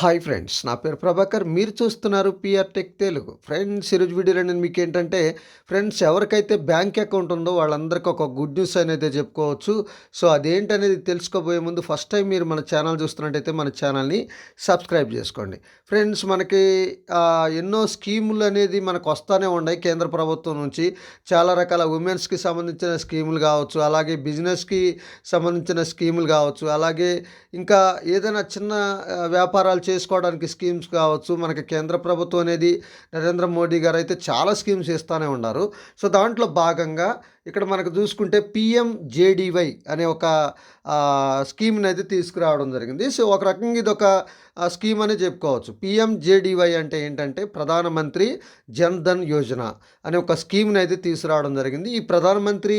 Hi friends నా పేరు ప్రభాకర్. మీరు చూస్తున్నారు పిఆర్ టెక్ తెలుగు. ఫ్రెండ్స్ ఈరోజు వీడియోలో నేను మీకు ఏంటంటే ఫ్రెండ్స్ ఎవరికైతే బ్యాంక్ అకౌంట్ ఉందో వాళ్ళందరికీ ఒక గుడ్ న్యూస్ అనేది చెప్పుకోవచ్చు. సో అదేంటనేది తెలుసుకోబోయే ముందు ఫస్ట్ టైం మీరు మన ఛానల్ చూస్తున్నట్టయితే మన ఛానల్ని సబ్స్క్రైబ్ చేసుకోండి. ఫ్రెండ్స్ మనకి ఎన్నో స్కీములు అనేది మనకు వస్తూనే ఉన్నాయి కేంద్ర ప్రభుత్వం నుంచి. చాలా రకాల ఉమెన్స్కి సంబంధించిన స్కీములు కావచ్చు అలాగే బిజినెస్కి సంబంధించిన స్కీములు కావచ్చు అలాగే ఇంకా ఏదైనా చిన్న వ్యాపారాలు చేసుకోవడానికి స్కీమ్స్ కావచ్చు మనకి కేంద్ర ప్రభుత్వం అనేది నరేంద్ర మోడీ గారు అయితే చాలా స్కీమ్స్ ఇస్తూనే ఉన్నారు. సో దాంట్లో భాగంగా ఇక్కడ మనకు చూసుకుంటే పిఎంజేడివై అనే ఒక స్కీమ్ని అయితే తీసుకురావడం జరిగింది. సో ఒక రకంగా ఇది ఒక స్కీమ్ అని చెప్పుకోవచ్చు. పిఎంజేడివై అంటే ఏంటంటే ప్రధానమంత్రి జన్ ధన్ యోజన అనే ఒక స్కీమ్ని అయితే తీసుకురావడం జరిగింది. ఈ ప్రధానమంత్రి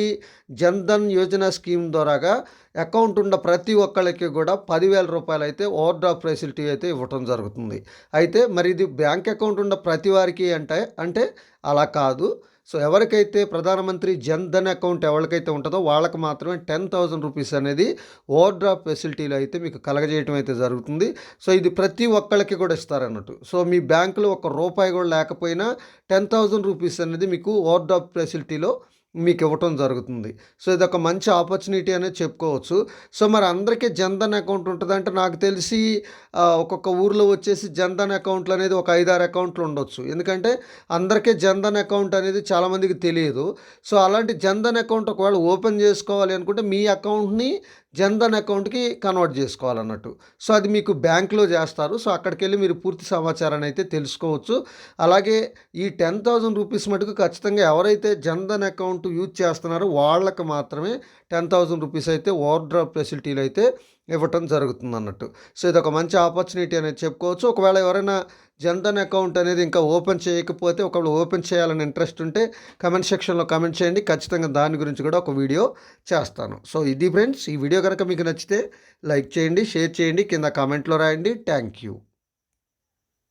జన్ ధన్ యోజన స్కీమ్ ద్వారాగా అకౌంట్ ఉన్న ప్రతి ఒక్కళ్ళకి కూడా పదివేల రూపాయలు అయితే ఓవర్ డ్రాఫ్ట్ ఫెసిలిటీ అయితే ఇవ్వటం జరుగుతుంది. అయితే మరి ఇది బ్యాంక్ అకౌంట్ ఉన్న ప్రతి వారికి అంటే అంటే అలా కాదు. సో ఎవరికైతే ప్రధానమంత్రి జన్ ధన్ అకౌంట్ ఎవరికైతే ఉంటుందో వాళ్ళకి మాత్రమే టెన్ థౌసండ్ రూపీస్ అనేది ఓవర్ డ్రాఫ్ట్ ఫెసిలిటీలు అయితే మీకు కలగజేయటం అయితే జరుగుతుంది. సో ఇది ప్రతి ఒక్కళ్ళకి కూడా ఇస్తారన్నట్టు. సో మీ బ్యాంకులో ఒక రూపాయి కూడా లేకపోయినా టెన్ థౌసండ్ రూపీస్ అనేది మీకు ఓవర్ డ్రాఫ్ట్ ఫెసిలిటీలో మీకు ఇవ్వటం జరుగుతుంది. సో ఇది ఒక మంచి ఆపర్చునిటీ అనేది చెప్పుకోవచ్చు. సో మరి అందరికీ జన్ధన్ అకౌంట్ ఉంటుంది అంటే నాకు తెలిసి ఒక్కొక్క ఊర్లో వచ్చేసి జన్ధన్ అకౌంట్లు అనేది ఒక ఐదారు అకౌంట్లు ఉండొచ్చు. ఎందుకంటే అందరికీ జన్ధన్ అకౌంట్ అనేది చాలామందికి తెలియదు. సో అలాంటి జన్ధన్ అకౌంట్ ఒకవేళ ఓపెన్ చేసుకోవాలి అనుకుంటే మీ అకౌంట్ని జన్ధన్ అకౌంట్కి కన్వర్ట్ చేసుకోవాలన్నట్టు. సో అది మీకు బ్యాంక్లో చేస్తారు. సో అక్కడికి వెళ్ళి మీరు పూర్తి సమాచారాన్ని అయితే తెలుసుకోవచ్చు. అలాగే ఈ టెన్ థౌజండ్ రూపీస్ మటుకు ఖచ్చితంగా ఎవరైతే జన్ధన్ అకౌంట్ యూజ్ చేస్తున్నారో వాళ్ళకి మాత్రమే టెన్ థౌజండ్ రూపీస్ అయితే ఓవర్ డ్రాప్ ఫెసిలిటీలు అయితే ఇవ్వటం జరుగుతుంది అన్నట్టు సో ఇది ఒక మంచి ఆపర్చునిటీ అనేది చెప్పుకోవచ్చు. ఒకవేళ ఎవరైనా జన్ధన్ అకౌంట్ అనేది ఇంకా ఓపెన్ చేయకపోతే ఒకవేళ ఓపెన్ చేయాలని ఇంట్రెస్ట్ ఉంటే కమెంట్ సెక్షన్లో కమెంట్ చేయండి. ఖచ్చితంగా దాని గురించి కూడా ఒక వీడియో చేస్తాను. సో ఇది ఫ్రెండ్స్ ఈ వీడియో కనుక మీకు నచ్చితే లైక్ చేయండి షేర్ చేయండి. కింద కామెంట్లో రాయండి. Thank you.